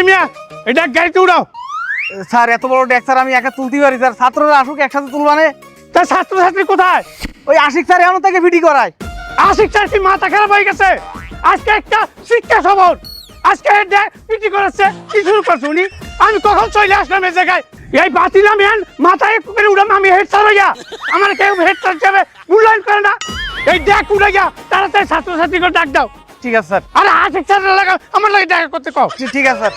সেলিম মিয়া এটা গাড়িতে উড়াও। স্যার এত বড় ডেক স্যার আমি একা তুলতে পারি স্যার। ছাত্ররা আসুক একসাথে তুলবানে তা ছাত্রছাত্রী কোথায়? ওই আশিক স্যার এমন থেকে ভিডি করায়। আশিক স্যার কি মাথা খারাপ হয়ে গেছে? আজকে একটা শিক্ষা সবল আজকে পিটি করেছে কি শুরু করছে উনি? আমি কখন চলে আসলাম এই জায়গায়? এই বাতিলাম ইয়ান মাথায় একটু করে উড়াম আমি হেড স্যার হইয়া। আমার কেউ হেড স্যার হিসাবে মূল্যায়ন করে না। এই ডেক উড়ে গিয়া তাড়াতাড়ি ছাত্রছাত্রীকে ডাক দাও। ঠিক আছে স্যার। আরে আশিক স্যার আমার লাগে দেখা করতে কও। ঠিক আছে স্যার।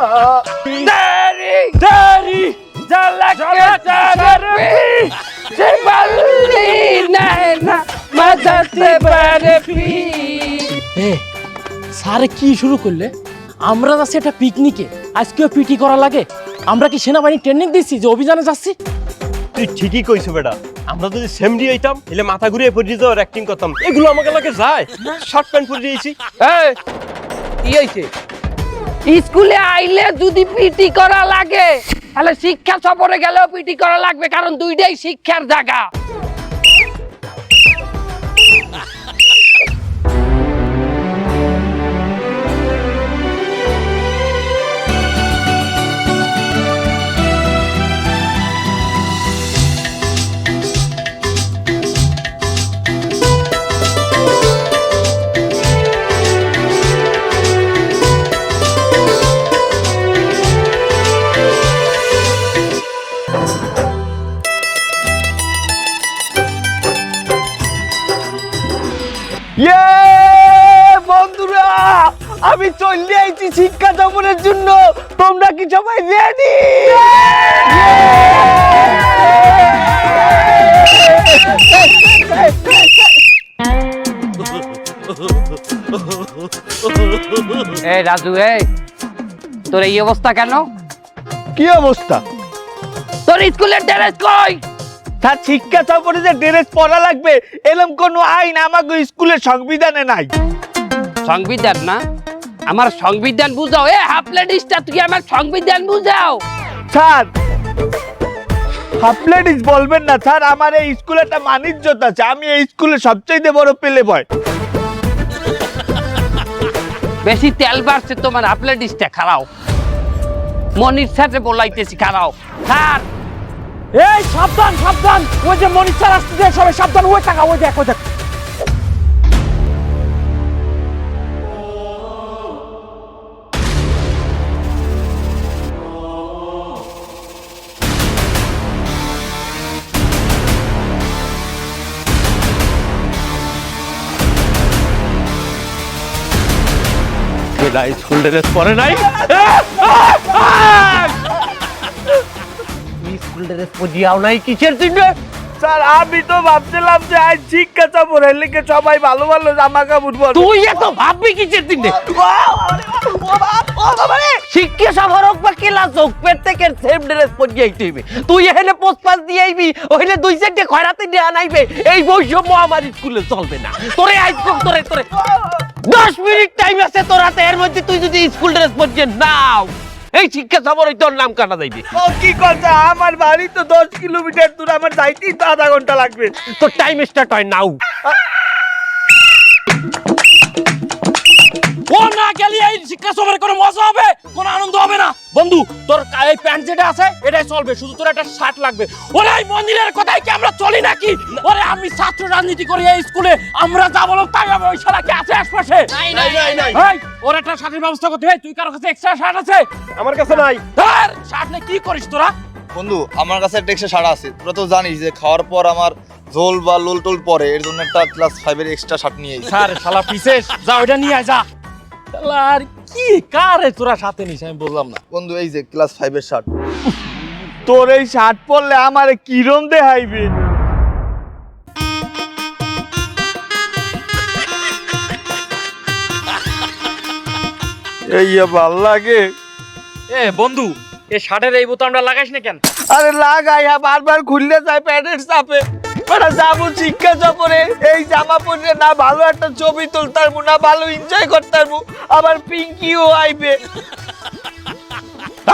dari dari কি শুরু করলে? আমরা যাচ্ছি একটা পিকনিকে। আজকেও পিটি করা লাগে। আমরা কি সেনাবাহিনী ট্রেনিং দিচ্ছি যে অভিযানে যাচ্ছি? তুই ঠিকই কইছো বেটা। আমরা যদি সেম ডি আইতাম এলে মাথা ঘুরিয়ে পড়ি যেত অ্যাক্টিং করতাম। এগুলো আমাকে লাগে যায়। শর্ট প্যান্ট পরে দিয়েছি। হ্যাঁ কি হয়েছে স্কুলে আইলে যদি পিটি করা লাগে, তাহলে শিক্ষা সফরে গেলেও পিটি করা লাগবে, কারণ দুইটাই শিক্ষার জায়গা। রাজু এই তোর এই অবস্থা কেন? কি অবস্থা? তোর স্কুলের ড্রেস কই? তার শিক্ষা সফরে যে ড্রেস পরা লাগবে এরকম কোনো আইন আমাকে স্কুলের সংবিধানে নাই। সংবিধান না? আমার সংবিধান বুঝাও। এ হাফলেডিসটা তুই আমার সংবিধান বুঝাও। স্যার হাফ লেডিস বলবেন না স্যার আমার এই স্কুলে একটা মানিজ্যত আছে আমি এই স্কুলে সবচেয়ে বড় পেলে বয় বেশি তেল বাড়ছে তোমার হাফলেডিসটা খারাও। মনির সাথে বলাইতেছি, খারাও। স্যার! এই, সাবধান সাবধান! ওই যে মনির স্যার আসতে সবাই সাবধান। ওই টাকা, ওই দেখ ওই দেখ। স্কুল ড্রেস পরে নাই স্কুল ড্রেস পরিয়াও নাই কিসের জন্য স্যার আমি তো ভাবছিলাম যে আজ শিক্ষা সবাই ভালো ভালো জামা কাপড় পরবে তুই এত ভাববি কিসের দিনে শিক্ষা সফর হোক বা ক্লাস হোক প্রত্যেকের সেম ড্রেস পরিয়ে আইতে হইবে তুই এখানে পোস্ট পাস দিয়ে আইবি দুই চারটে খয়রাতে দিয়ে আনাইবে এই বৈষম্য আমার স্কুলে চলবে না তোরে আইস তোরে তোরে দশ মিনিট টাইম আছে তোর হাতে এর মধ্যে তুই যদি স্কুল ড্রেস পরছিস নাও। এই শিক্ষা সফরে তোর নাম কাটা যাইবে। ও কি কথা? আমার বাড়ি তো দশ কিলোমিটার দূর আমার যাইতেই তো আধা ঘণ্টা লাগবে। তোর টাইম স্টার্ট হয় নাও। ও না গেলে এই শিক্ষা সফরে কোনো মজা হবে? কোনো আনন্দ হবে না? বন্ধু তোর এই প্যান্ট যেটা আছে এটাই চলবে। শুধু তোর একটা শার্ট লাগবে। ওরে এই মন্দিরের কথাই কি আমরা চলি নাকি? ওরে আমি ছাত্র রাজনীতি করি এই স্কুলে। আমরা যা বলো তাই হবে। ওই শালা কি আছে আশপাশে? এই ওর একটা শার্টের ব্যবস্থা করতে। হয় তুই কারও কাছে এক্সট্রা শার্ট আছে? আমার কাছে নাই। ধর শার্ট নিয়ে কি করিস তোরা? বন্ধু আমার কাছে একটা এক্সট্রা শার্ট আছে। তোরা তো জানিস যে খাওয়ার পর আমার ঝোল বা লোল টোল পরে। এর জন্য একটা ক্লাস ফাইভের এক্সট্রা শার্ট নিয়ে স্যার শালা পিসেস যা ওইটা নিয়ে আয় যা। আর কি কারে তোরা সাথে নিস আমি বললাম না। বন্ধু এই যে ক্লাস ফাইভের শার্ট তোর এই শার্ট পরলে আমার কিরম দেখাইবে? এই ভালো লাগে। এ বন্ধু এই শার্টের এই বোতামটা লাগাইস না কেন? আরে লাগাই হ্যাঁ বারবার খুললে যায় প্যান্টের চাপে। মানে যাব শিক্ষা সফরে। এই জামা পরে না ভালো একটা ছবি তুলতার না ভালো এনজয় করতার আবার পিঙ্কিও আইবে।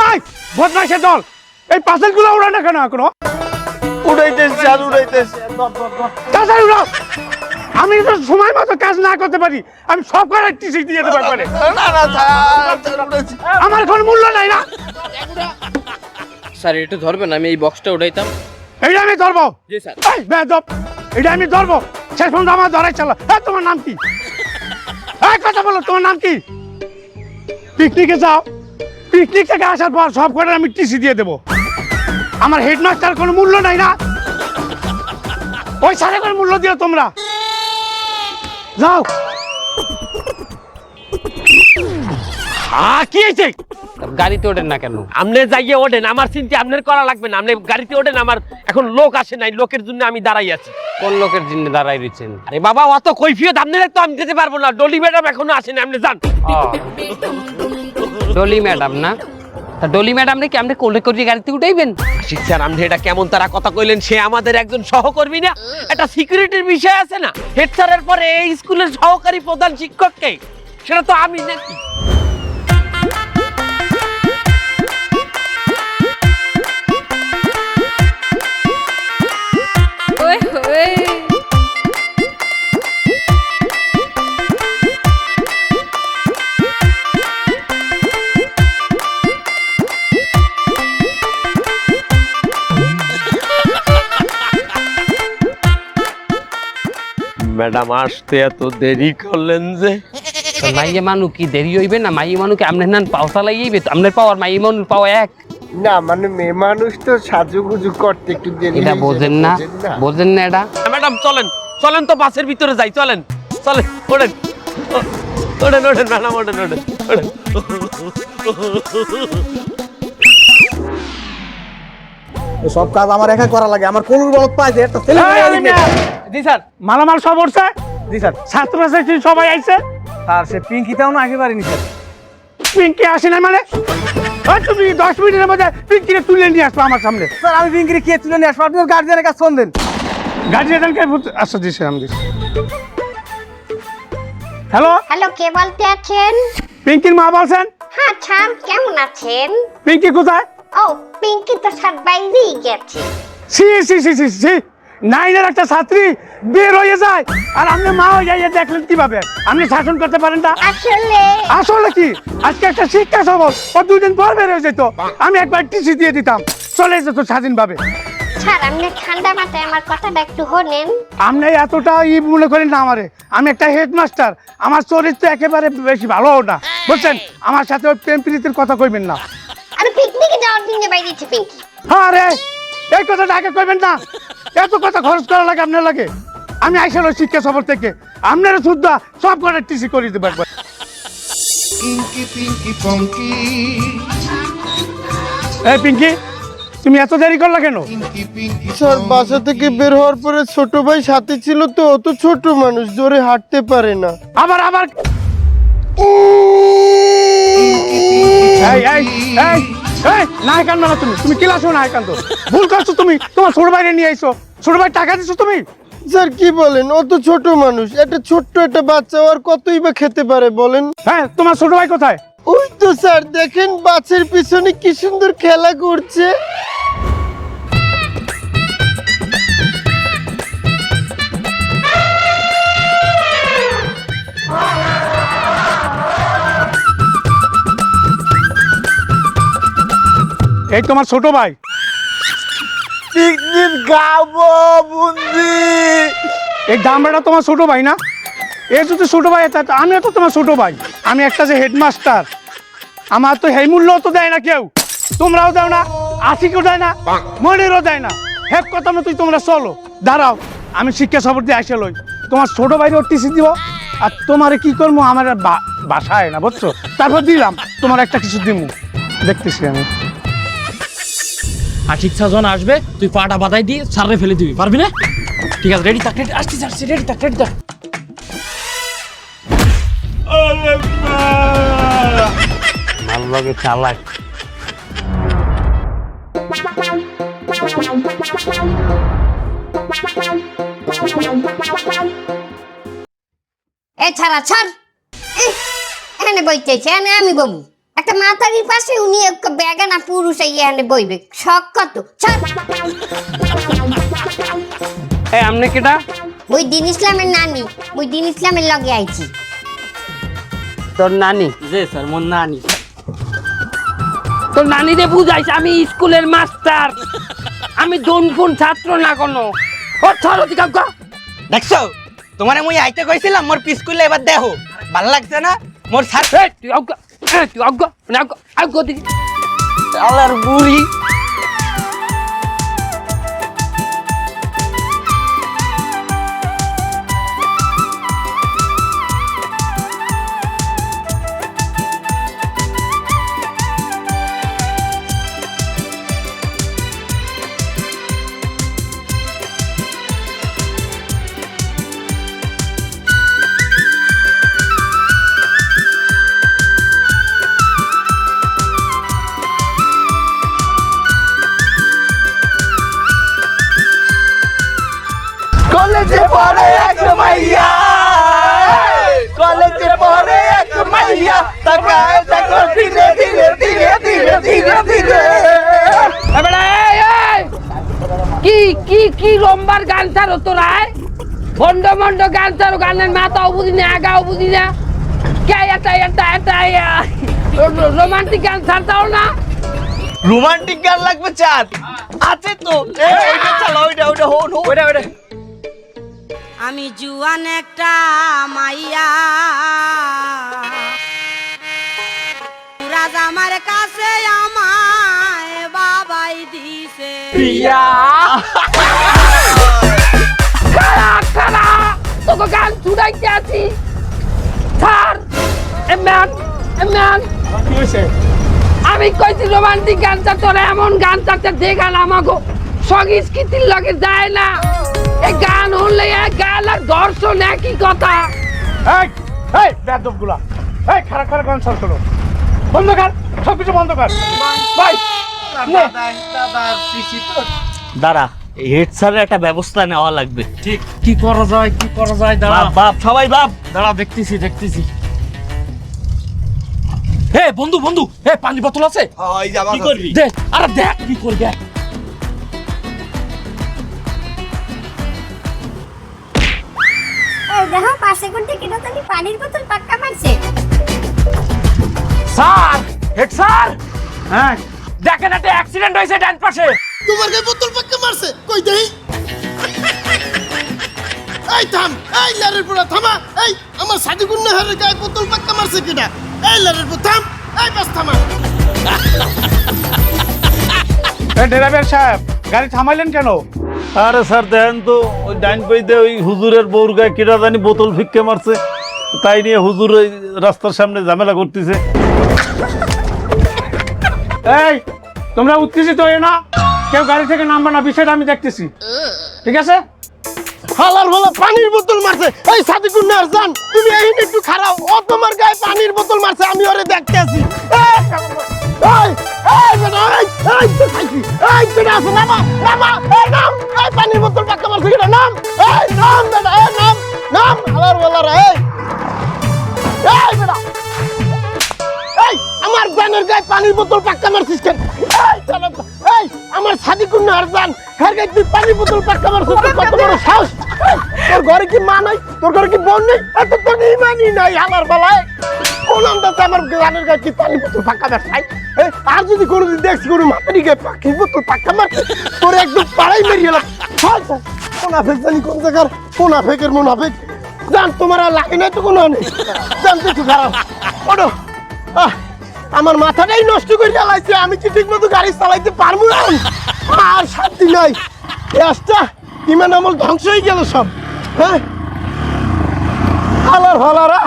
এই বদমাইশের দল এই পার্সেলগুলো উড়ায় না কেন এখনও? উড়াইতেছে আর উড়াইতেছে। তাড়াতাড়ি উড়াও। আমি তো সময় মতো কাজ না করতে পারি আমি সব করার টিসি দিয়ে দেবো একবারে না না আমার কোনো মূল্য নাই না। স্যার একটু ধরবেন আমি এই বক্সটা উঠাইতাম এইটা আমি ধরবো। জি স্যার। এই বেদব এটা আমি ধরবো। শেষ পর্যন্ত আমার ধরাই চালা হ্যাঁ তোমার নাম কি? এই কথা বলো তোমার নাম কি? পিকনিকে যাও। পিকনিক থেকে আসার পর সব কটার আমি টিসি দিয়ে দেবো। আমার হেডমাস্টার কোনো মূল্য নাই না। ওই সাড়ে করে মূল্য দিও তোমরা। যাও। কি হয়েছে গাড়িতে ওঠেন না কেন? আমনে যাইয়ে ওঠেন আমার চিন্তা আপনার করা লাগবে না। আপনি গাড়িতে ওঠেন আমার এখন লোক আসে নাই লোকের জন্য আমি দাঁড়াই আছি। কোন লোকের জন্য দাঁড়াই রয়েছেন আরে বাবা অত কৈফিয়ত তো আমি দিতে পারব না। ডলি ম্যাডাম এখনও আসেনি আপনি যান। ডলি ম্যাডাম না? তা ডলি ম্যাডাম রে কি আপনি কোলে করে গাড়িতে উঠাইবেন? আশিক স্যার আপনি এটা কেমন তারা কথা কইলেন সে আমাদের একজন সহকর্মী না? একটা সিকিউরিটির বিষয় আছে না? হেড স্যারের পরে এই স্কুলের সহকারী প্রধান শিক্ষককে সেটা তো আমি নাকি ম্যাডাম আসতে এত দেরি করলেন যে। মাইয়ে মানু কি দেরি হইবে না? মাইয়ে মানু কি আপনার নান পাওতা লাগাইবে তো? আপনার পাওয়ার মাইয়ে মানু পাওয়া এক। না মানে মেয়ে মানুষ তো সাজুগুজু করতে একটু দেরি এটা বোঝেন না বোঝেন না। এটা। ম্যাডাম চলেন চলেন তো বাসের ভিতরে যাই চলেন চলেন ওঠেন। ও- ওঠেন ওঠেন ম্যাডাম ওঠেন ওঠেন ওঠেন। সব কাজ আমার একা করা লাগে আমার কোন বলত পাইছে একটা ছেলে। জি স্যার। মালামাল সব উঠছে? জি স্যার। ছাত্র ছাত্রী সবাই আইছে? আর সে পিঙ্কিটাও না আগে পারিনি স্যার পিঙ্কি আসে না মানে? তুমি দশ মিনিটের মধ্যে পিঙ্কিকে তুলে নিয়ে আসব আমার সামনে। স্যার আমি পিঙ্কিরে কে তুলে নিয়ে আসব? আপনি গার্জিয়ানের কাছে ফোন দেন। গার্জিয়ানকে আচ্ছা দিছে আমি হ্যালো হ্যালো কে বলতে আছেন? পিঙ্কির মা বলছেন? হ্যাঁ ছাম কেমন আছেন? পিঙ্কি কোথায়? ও পিঙ্কি তো সাত বাইরেই গেছে। C C C C C নাইনের একটা ছাত্রী বের হয়ে যায়। আর আপনি মা হয়ে যাইয়ে দেখলেন কীভাবে? আপনি শাসন করতে পারেন না? আসলে। আসলে কি? আজকে একটা শিক্ষা সবল ও দুদিন পর বের হয়ে যেত আমি একবার টিসি দিয়ে দিতাম। চলে যেত স্বাধীনভাবে। স্যার আপনি ঠান্ডা মাথায় আমার কথাটা একটু হলেন আপনি এতটা ই মনে করেন না আমারে। আমি একটা হেডমাস্টার। আমার চরিত্র একেবারে বেশি ভালো না। বুঝছেন? আমার সাথে ওই প্রেম প্রীতির কথা কইবেন না। আমি পিকনিকে যাওয়ার জন্য বাইরেছি পিঙ্কি। হ্যাঁ এই কথাটা আগে কইবেন না। এত কথা খরচ করা লাগে আপনার লাগে। আমি আইসাল শিক্ষা সফর থেকে। আপনারা শুদ্ধ সব করে টিসি করে দেবো একবার এই পিঙ্কি তুমি এত দেরি করলা কেন? স্যার বাসা থেকে বের হওয়ার পরে ছোট ভাই সাথে ছিল তো অত ছোট মানুষ জোরে হাঁটতে পারে না। আবার আবার। এই এই এই এই না কান্দ না তুমি। তুমি ক্লাসও না কান্দ। ভুল করছ তুমি। তোমার ছোট ভাইরে নিয়ে আইছো ছোট ভাই টাকা দিছো তুমি? স্যার কি বলেন? অত ছোট মানুষ। একটা ছোট্ট একটা বাচ্চা আর কতই বা খেতে পারে বলেন? হ্যাঁ তোমার ছোট ভাই কোথায়? ওই তো স্যার দেখেন বাসের পিছনে কি সুন্দর খেলা করছে। এই তোমার ছোট ভাই। পিকনিক গাবো বুন্দি। এই দামড়াটা তোমার ছোট ভাই না? এ যদি ছোট ভাই তা আমিও তো তোমার ছোট ভাই। আমি একটা যে হেডমাস্টার। আমার তো এই মূল্য তো দেয় না কেউ। তোমরাও দাও না আশিকেও দেয় না মনেরও দেয় না। হেক কথা মতোই তোমরা চলো। দাঁড়াও আমি শিক্ষা সফর দিয়ে আসে লই। তোমার ছোট ভাইরে টিসি দিব আর তোমারে কি করব? আমার আর বা- বাসায় না বুঝছ? তারপর দিলাম তোমার একটা কিছু দিমু। দেখতেছি আমি। আর ঠিক যখন আসবে তুই পাটা বাদাই দিয়ে সারে ফেলে দিবি পারবি না? ঠিক আছে রেডি থাক রেডি আসছিস আসছি রেডি থাক রেডি থাক লাগে চালাক। এ ছাড়া এখানে বইতেছে আমি বমু। একটা মাতারির পাশে উনি এক বেগানা পুরুষ এই এখানে বইবে। শখ কত? ছাড় এ আমনে কেটা? ওই দিন ইসলামের নানি ওই দিন ইসলামের লগে আইছি। তোর নানি? জি স্যার মোর নানি। তোর নানি রে বুঝাইছে আমি স্কুলের মাস্টার। আমি দনফুন ছাত্র না কোনো। ও ছাড় অধিকার কর দেখছ? তোমারে মুই আইতে কইছিলাম মোর পিসকুলে এবার দেখো ভালো লাগছে না? মোর এই তুই এই তুই অজ্ঞ মানে অজ্ঞ অজ্ঞ দিকে বুড়ি ভন্ড গান ছাড়ো গানের মাথাও বুঝি না আগাও বুঝি না। কে এটা এটা এটা রোমান্টিক গান ছাড়তাও না? রোমান্টিক গান লাগবে চাঁদ আছে তো। ওইটা চালা ওইটা ওইটা হো হো ওইটা ওইটা। আমি জুয়ান একটা মাইয়া। রাজ আমার কাছে আমায় বাবাই দিছে। খারা খারা তোকে গান ছুড়াইতে আছি। ছাড় এ ম্যান এ ম্যান। কি হয়েছে আমি কইছি রোমান্টিক গান চা তোরা এমন গান চাচ্ছে যে গান আমাকে সংস্কৃতির লগে যায় না। এই গান হলে এক গান আর দর্শন একই কথা। এই এই বেদবগুলা এই খারাপ খারাপ গান সর করো বন্ধ কর সব কিছু বন্ধ কর। ভাই নে। দাঁড়া। হেড স্যারের একটা ব্যবস্থা নেওয়া লাগবে। ঠিক কি করা যায় কি করা যায় দাঁড়া। বাপ বাপ সবাই বাপ। দাঁড়া দেখতেছি দেখতেছি। হে বন্ধু বন্ধু হে পানি বোতল আছে? এই যে কি করবি? দেখ আরে দেখ কি করবি। দেখো পাশে কোনটা কেটে তালি পানির বোতল পাক্কা মারছে। Sir head sir. হ্যাঁ দেখেন একটা অ্যাক্সিডেন্ট হয়েছে ডান পাশে। তোমার গায়ে বোতল পাক্কা মারছে। কই দেই? এই থাম এই লারের পোড়া থামা। এই আমার সাদিকুন নাহারের গায়ে বোতল পাক্কা মারছে কিনা? এই লারের পোড়া থাম এই বাস থামা। এই ড্রাইভার সাহেব গাড়ি থামাইলেন কেন? আরে স্যার দেখেন তো ওই ডাইন পাইতে ওই হুজুরের বউর গায়ে কিরা জানি বোতল ফিক্কে মারছে। তাই নিয়ে হুজুর ওই রাস্তার সামনে ঝামেলা করতেছে। এই তোমরা উত্তেজিত হয়ে না? কেউ গাড়ি থেকে নামবে না, বিষয়টা আমি দেখতেছি। ঠিক আছে? হালার ভালা পানির বোতল মারছে। এই সাদিকুন নাহার জান, তুমি এই একটু খারাপ ও তোমার গায়ে পানির বোতল মারছে, আমি ওরে দেখতে আছি পানির বোতল পাক্কা মারছে কিনা নাম? এই, নাম, বেটা, এই, নাম নাম হালার ভালা রে এই, বেটা আমার ব্যানের গায়ে পানির বোতল পাক্কা মারছিস কেন? এই আমার সাদিকুন নাহার জান হের গায়ে তুই পানির বোতল পাক্কা মারছিস কত বড় সাহস? তোর ঘরে কি মা নাই? তোর ঘরে কি বোন নেই? এত তোর ইমানই নাই আমার বেলায়। কোন আন্দাজে আমার গানের গায়ে তুই পানির বোতল পাক্কা মারছিস? এই, আর যদি কোনোদিন দেখছি কোনো মাতারি গায়ে পাখির বোতল পাক্কা মারছে তোর একদম পাড়াই মেরিয়ে গেলাম মোনাফেক জানি কোন জায়গার মোনাফেকের মোনাফেক জান তোমার আর লাগে নাই তো কোনো নেই জানতে একটু খারাপ ওটো আহ, আমার মাথাটাই নষ্ট করে জ্বালাইছে আমি কি ঠিক মতো গাড়ি চালাইতে পারব না? আর শান্তি নাই। গ্যাসটা ইমান আমল ধ্বংস হয়ে গেল সব হ্যাঁ? হালার। হালারা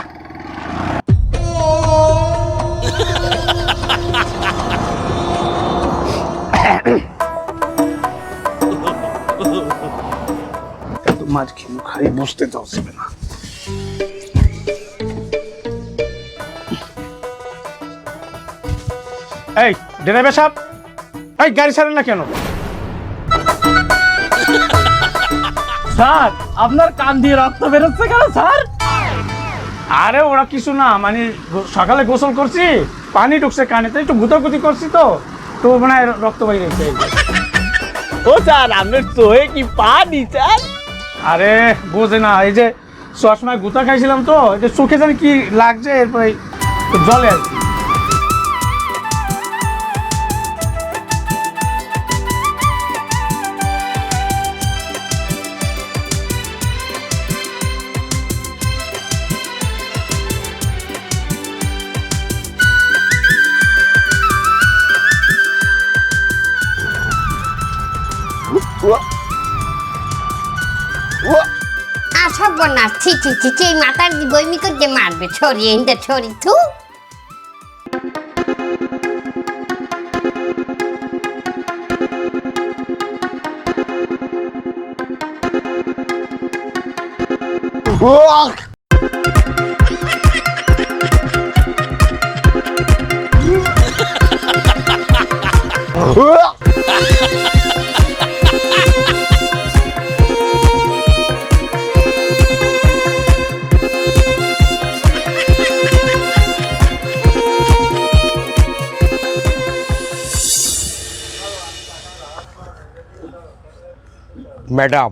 মাছ খেয়ে খাই বসতে দাও না। এই ড্রাইভার সাহেব এই গাড়ি ছাড়েন না কেন? স্যার আপনার কান দিয়ে রক্ত বেরোচ্ছে কেন স্যার? আরে ওরা কিছু না মানে সকালে গোসল করছি পানি ঢুকছে কানে তো একটু গুতাগুতি করছি তো তো মানে রক্ত বাইরে ও স্যার আপনার চোহে কি পানি স্যার? আরে বোঝে না এই যে চশমায় গুতা খাইছিলাম তো যে চোখে জানি কি লাগছে এরপরে জলে আর কি। ছি ছি ছি ছি, মাতার বইমি করতে মারবে। ছড়ি এইটা ছড়ি থু। ম্যাডাম।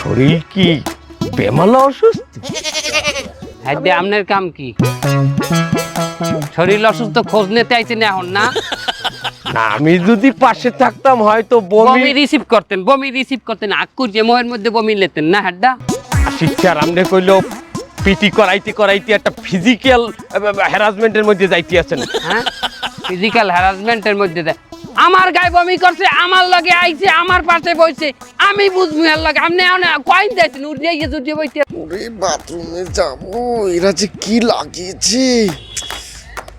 শরীর কি বেমালা অসুস্থ? হ্যাঁ আপনার কাম কি? শরীর অসুস্থ খোঁজ নিতে আইছেন এখন না? না আমি যদি পাশে থাকতাম হয়তো বমি বমি রিসিভ করতেন বমি রিসিভ করতেন। আকুর যে মোহের মধ্যে বমি লেতেন না হাড্ডা? শিক্ষার আমনে কইলো পিটি করাইতে করাইতে একটা ফিজিক্যাল হ্যারাসমেন্টের মধ্যে যাইতে আছেন। হ্যাঁ? ফিজিক্যাল হ্যারাসমেন্টের মধ্যে দেয় আমার গায়ে বমি করছে আমার লগে আইছে আমার পাশে বইছে। আমি বুঝব এর লগে। আপনি কয়েন দিয়েছেন উঠিয়ে গিয়ে উঠিয়ে বইতে। ওরে বাথরুমে যাব এরা যে কি লাগিয়েছে?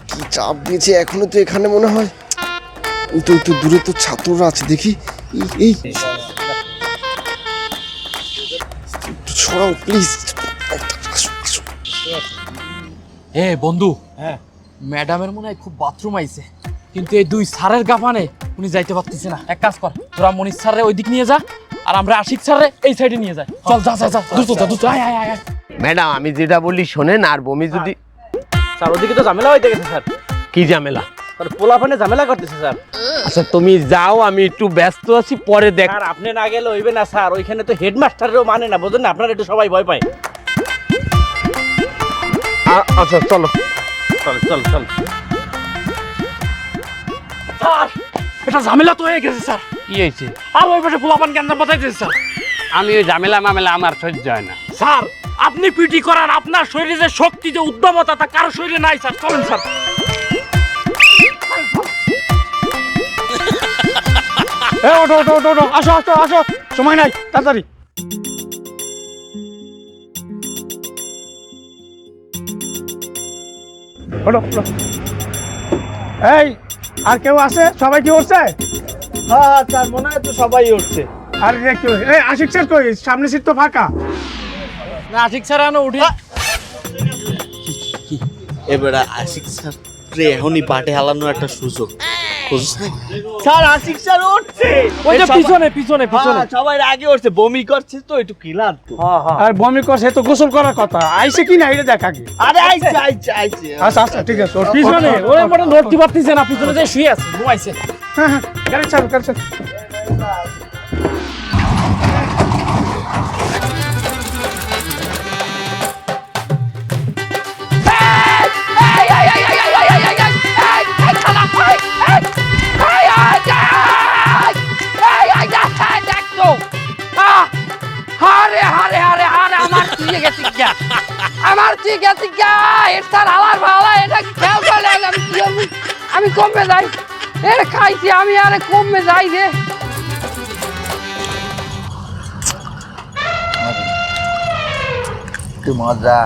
কি চাপ দিয়েছে এখনও তো এখানে মনে হয়। তো তো দূরে তো ছাত্ররা আছে দেখি। এই- ছড়াও প্লিজ এ বন্ধু। হ্যাঁ। ম্যাডামের মনে হয় খুব বাথরুম আইছে। কিন্তু এই দুই স্যারের গাফানে উনি যাইতে পারতেছে না। এক কাজ কর তোরা মনির স্যারের ওই দিক নিয়ে যা আর আমরা আশিক স্যারে এই সাইডে নিয়ে যাই। চল যা যা যা দ্রুত যা দ্রুত আয় আয় আয়। ম্যাডাম আমি যেটা বলি শোনেন আর বমি যদি স্যার ওদিকে তো ঝামেলা হইতে গেছে স্যার। কি ঝামেলা? পোলাফানে ঝামেলা করতেছে স্যার। আচ্ছা তুমি যাও আমি একটু ব্যস্ত আছি পরে দেখ আর আপনি না গেলে হইবে না স্যার। ওইখানে তো হেডমাস্টারেরও মানে না বুঝলেন না? আপনারা একটু সবাই ভয় পায়। আচ্ছা চলো। চল চল চল। স্যার এটা ঝামেলা তো হয়ে গেছে স্যার। কি হয়েছে? আর ওই পাশে পোলাপান কেন বাতাইতেছে স্যার? আমি ওই ঝামেলা মামেলা আমার সহ্য হয় না। স্যার আপনি পিটি করার আপনার শরীরে যে শক্তি যে উদ্যমতা তা কারও শরীরে নাই স্যার। চলেন স্যার। এ ওঠো ওঠো ওঠো ওঠো। আসো আসো আসো। সময় নাই তাড়াতাড়ি। ওঠো ওঠো। এই আর কেউ আছে? সবাই কি উঠছে? হ্যাঁ স্যার মনে হয় তো সবাই উঠছে। আর আশিক স্যার কই? সামনে সিট তো ফাঁকা। না আশিক স্যার আনো উঠে। এবারে আশিক স্যার রে এখনই পাটে হালানোর একটা সুযোগ। না স্যার আশিক স্যার উঠছে। ওই যে পিছনে পিছনে পিছনে হ্যাঁ, সবাই আগে উঠছে। বমি করছে তো একটু ক্লান্ত আর বমি করছে তো গোসল করার কথা। আইছে কি না এটা দেখ আগে। আরে আইছে আইছে আইছে আচ্ছা আচ্ছা ঠিক আছে ওর পিছনে। ওরে মোটা লড়তে পারতেছে না পিছনে যে শুয়ে আছে ঘুমাইছে। হ্যাঁ হ্যাঁ গাড়ি চালু গাড়ি চালু আমার ঠিক গেছে গা এটা হালার ভালা এটা খেয়াল করলে আমি কমবে যাই। এর খাইছি আমি আরে কমবে যাই রে। কি মজা।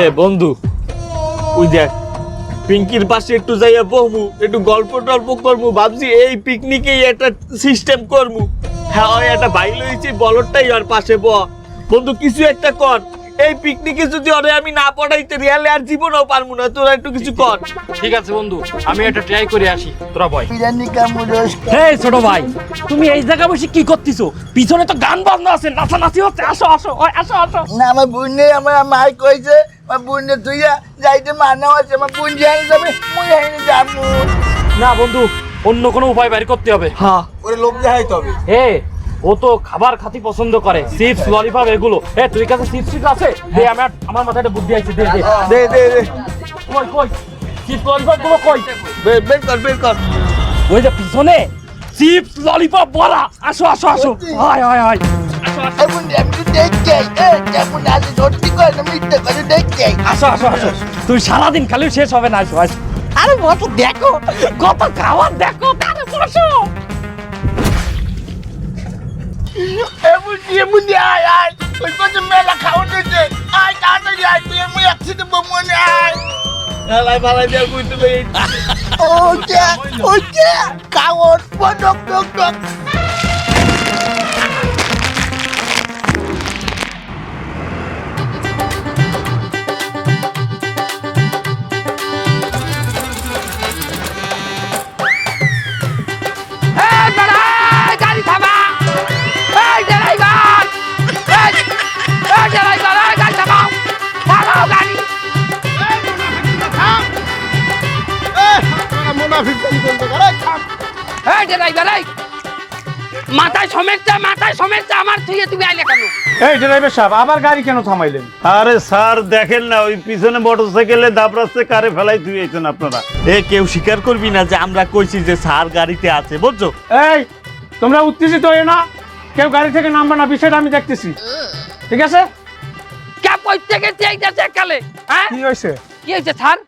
এ বন্ধু ওই দেখ পিঙ্কির পাশে একটু যাইয়া বহমু একটু গল্প টল্প করমু ভাবছি এই পিকনিকেই একটা সিস্টেম করমু। হ্যাঁ ওই একটা বাইল হয়েছে বলরটাই আর পাশে ব বন্ধু কিছু একটা কর। এই পিকনিকে যদি ওরে আমি না পড়াইতে রিয়ালে আর জীবনও পারব না তোরা একটু কিছু কর। ঠিক আছে বন্ধু আমি এটা ট্রাই করে আসি। তোরা কামু হে ছোট ভাই তুমি এই জায়গা বসে কি করতেছো? পিছনে তো গান বাজনা আছে নাচানাচি হচ্ছে। আসো আসো ওই, আসো আসো। না আমার বোনে আমার মাই কইছে আমার বোনে তুইয়া যাইতে মানা আছে আমার বোন জানি যাবে মুই হাইনি যাব। না বন্ধু অন্য কোনো উপায় বের করতে হবে। হ্যাঁ। ওরে লোক দেখাইতে হবে। হে ও তো খাবার খাতি পছন্দ করে। চিপস ললিপপ এগুলো। এ তুই কাছে চিপস টিপস আছে? দে আমার আমার মাথায় একটা বুদ্ধি আছে দে দে। দে দে কই কই? চিপস ললিপপগুলো কই? বে- বের কর বের কর। ওই যে পিছনে। চিপস ললিপপ বলা আসো আসো আসো। হায় হায় হায়। আসো আসো আসো। তুই সারাদিন খালি শেষ হবে না আসো আসো। আরে দেখো। কত খাবার দেখো তারে বসো। এমন এমন আয় আয় ওই কত মেলা খাওয়া দিচ্ছে আয় তাড়াতাড়ি আয় তুই আমি একসাথে বমনে আয় লাই ভালাই দিয়া কইতে লই ওকে ওকে খাওয়ার পটক টক টক এই মাথায় সমস্যা মাথায় সমস্যা আমার থুয়ে তুমি আইলে কেন? এই ড্রাইভার সাহেব আবার গাড়ি কেন থামাইলেন? আরে স্যার দেখেন না ওই পিছনে মোটরসাইকেলে দাবরাস্তে কারে ফেলাই ধুয়েছেন আপনারা। এ কেউ স্বীকার করবি না যে আমরা কইছি যে স্যার গাড়িতে আছে বুঝছ? এই তোমরা উত্তেজিত হয়ে না? কেউ গাড়ি থেকে নামবে না বিষয়টা আমি দেখতেছি। ঠিক আছে? কে কইতে গেছে এইটাছে কালে হ্যাঁ? কি হয়েছে? কি হয়েছে স্যার?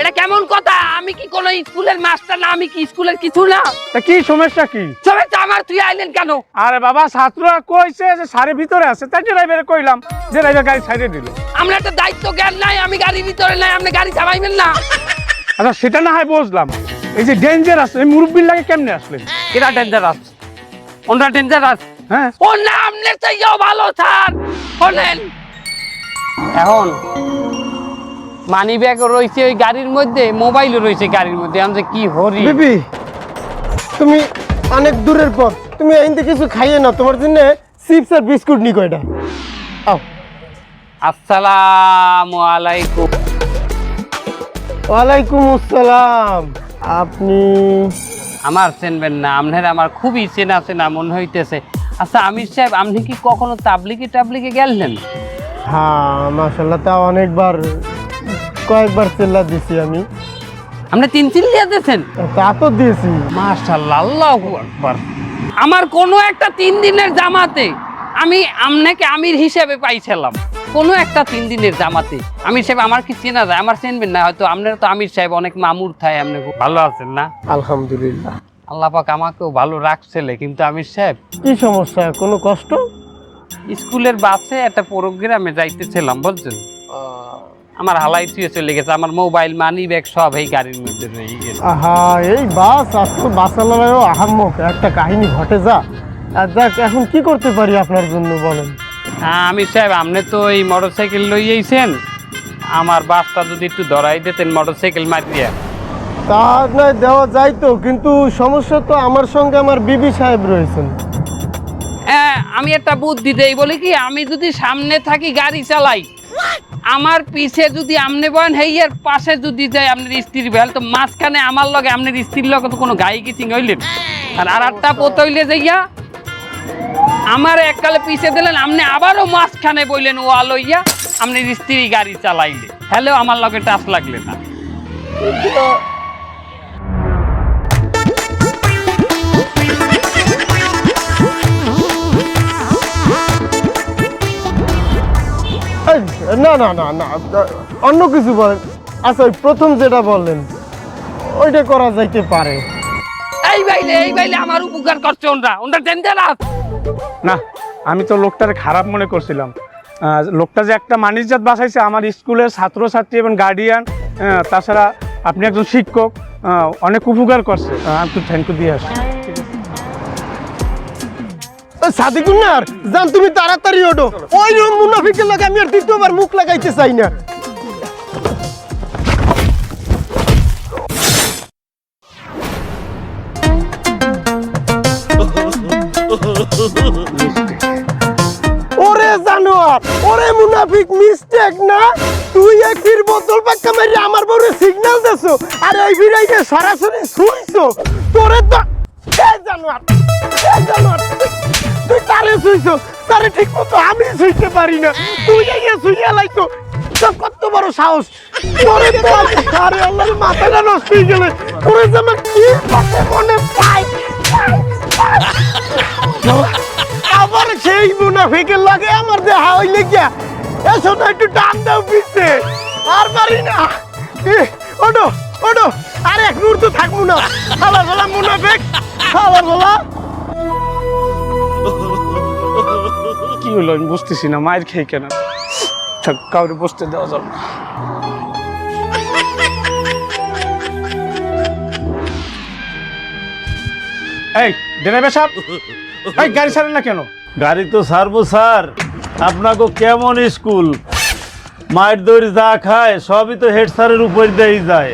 এটা কেমন কথা? আমি কি কোনো স্কুলের মাস্টার না? আমি কি স্কুলের কিছু না? তা কি সমস্যা কি? সমস্যা আমার তুই আইলেন কেন? আরে বাবা ছাত্ররা কইছে যে সারে ভিতরে আছে তাই ড্রাইভারে কইলাম যে ড্রাইভার গাড়ি সাইডে দিল। আমরা একটা দায়িত্ব জ্ঞান নাই আমি গাড়ির ভিতরে নাই আপনি গাড়ি চালাইবেন না। আচ্ছা সেটা না হয় বুঝলাম। এই যে ডেঞ্জার আছে এই মুরব্বির লাগে কেমনে আসলেন? এরা ডেঞ্জারাস ওনরা ডেঞ্জারাস হ্যাঁ। ও না আমনের চাইও ভালো স্যার। শোনেন। এখন মানি ব্যাগ রয়েছে ওই গাড়ির মধ্যে মোবাইলও রয়েছে গাড়ির মধ্যে। আমি কি হরি? বিবি তুমি অনেক দূরের পর তুমি এইতে কিছু খাইয়ে না তোমার জন্য চিপস আর বিস্কুট নি কয়টা আও। আসসালামু আলাইকুম। ওয়ালাইকুম আসসালাম। আপনি? আমার চেনবেন না আপনার আমার খুবই চেনা চেনা মনে হইতেছে। আচ্ছা আমির সাহেব আপনি কি কখনো তাবলিকে টাবলিকে গেলেন? হ্যাঁ মাশাল্লাহ তা অনেকবার কয়েকবার চেল্লা দিছি আমি। আপনি তিন চিল্লিয়া দিয়েছেন? তা তো দিয়েছি মাশাল্লাহ আল্লাহু আকবার। আমার কোনো একটা তিন দিনের জামাতে আমি আপনাকে আমির হিসেবে পাইছিলাম। কোনো একটা তিন দিনের জামাতে। আমির সাহেব আমার কি চেনা যায়? আমার চেনবেন না হয়তো আপনার তো আমির সাহেব অনেক মামুর থায় আপনি ভালো আছেন না? আলহামদুলিল্লাহ। আল্লাহ পাক আমাকেও ভালো রাখছিলে কিন্তু আমির সাহেব। কি সমস্যা? কোনো কষ্ট? স্কুলের বাসে একটা প্রোগ্রামে যাইতেছিলাম বুঝছেন? আমার হালাই থুয়ে চলে গেছে আমার মোবাইল মানি ব্যাগ সব এই গাড়ির মধ্যে রয়ে গেছে। আহা এই বাস আজকাল বাসালারাও আহাম্মক একটা কাহিনী ঘটে যা। আর দেখ এখন কি করতে পারি আপনার জন্য বলেন? হ্যাঁ আমির সাহেব আপনি তো এই মোটর সাইকেল লইয়েছেন আমার বাসটা যদি একটু ধরাই দিতেন মোটর সাইকেল মারিয়ে তা নয় দেওয়া যায় তো কিন্তু সমস্যা তো আমার সঙ্গে আমার বিবি সাহেব রয়েছেন। হ্যাঁ আমি একটা বুদ্ধি দেই বলি কি আমি যদি সামনে থাকি গাড়ি চালাই। আমার পিছে যদি আপনি বলেন হেইয়ার পাশে যদি যায় আপনার স্ত্রীর বেল তো মাঝখানে আমার লগে আপনার স্ত্রীর লগে তো কোনো গাই কিচিং হইলেন। আর আর একটা পোত হইলে যাইয়া আমার এককালে পিছে দিলেন আপনি আবারও মাঝখানে বললেন ও আলইয়া আপনার স্ত্রী গাড়ি চালাইলে। হ্যালো, আমার লগে টাচ লাগলে না। না না না না অন্য কিছু বলেন। আচ্ছা ওই প্রথম যেটা বললেন ওইটা করা যাইতে পারে। এই বাইলে এই বাইলে আমার উপকার করছে ওনরা। ওনরা ডেঞ্জারাস না আমি তো লোকটার খারাপ মনে করছিলাম। লোকটা যে একটা মানিজ্জাত বাসাইছে আমার স্কুলের ছাত্রছাত্রী এবং গার্ডিয়ান তাছাড়া আপনি একজন শিক্ষক অনেক উপকার করছে। আমি তো থ্যাংক ইউ দিয়ে আসি। সাদিকুন্নার জান তুমি তাড়াতাড়ি ওঠো। ওই রকম মুনাফিকের লাগে আমি আর দ্বিতীয়বার মুখ লাগাইতে চাই না। ওরে জানোয়ার, ওরে মুনাফিক মিস্টেক না? তুই একটির বোতল পাক্কা মারি আমার বউরে সিগন্যাল দেছো, আর এই বিরাইকে সরাসরি শুইছো। তোরে তো শুইছো তারে ঠিক মতো আমি শুইতে পারি না। তুই এই শুইয়া তোর কত বড় সাহস? তোরে তো আমি আরে আল্লাহর নষ্ট হয়ে গেলে। কি মনে পাই আবার সেই মুনাফিকের লাগে আমার দেখা হইলে গিয়া এসো না একটু টান দাও পিছে। আর পারি না। ওডো ওডো আর এক মুহূর্ত থাকব না। বলা মুনাফিক আবার বলা কি হলো? আমি বুঝতেছি না মায়ের খেয়ে কেন? থাক, কাউরে বসতে দেওয়া যাবে না। এই ড্রাইভার সাহেব এই গাড়ি ছাড়েন না কেন? গাড়ি তো ছাড়বো স্যার। আপনাকে কেমন স্কুল? মায়ের দড়ি যা খায় সবই তো হেড স্যারের উপর দিয়েই যায়।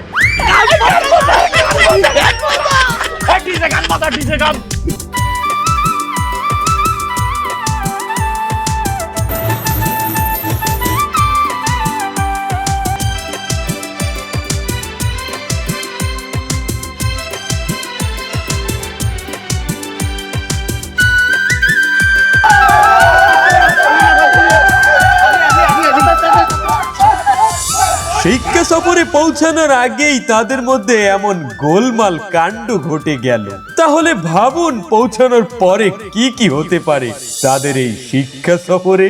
সফরে পৌঁছানোর আগেই তাদের মধ্যে এমন গোলমাল কাণ্ড ঘটে গেল। তাহলে ভাবুন, পৌঁছানোর পরে কি কি হতে পারে তাদের এই শিক্ষা সফরে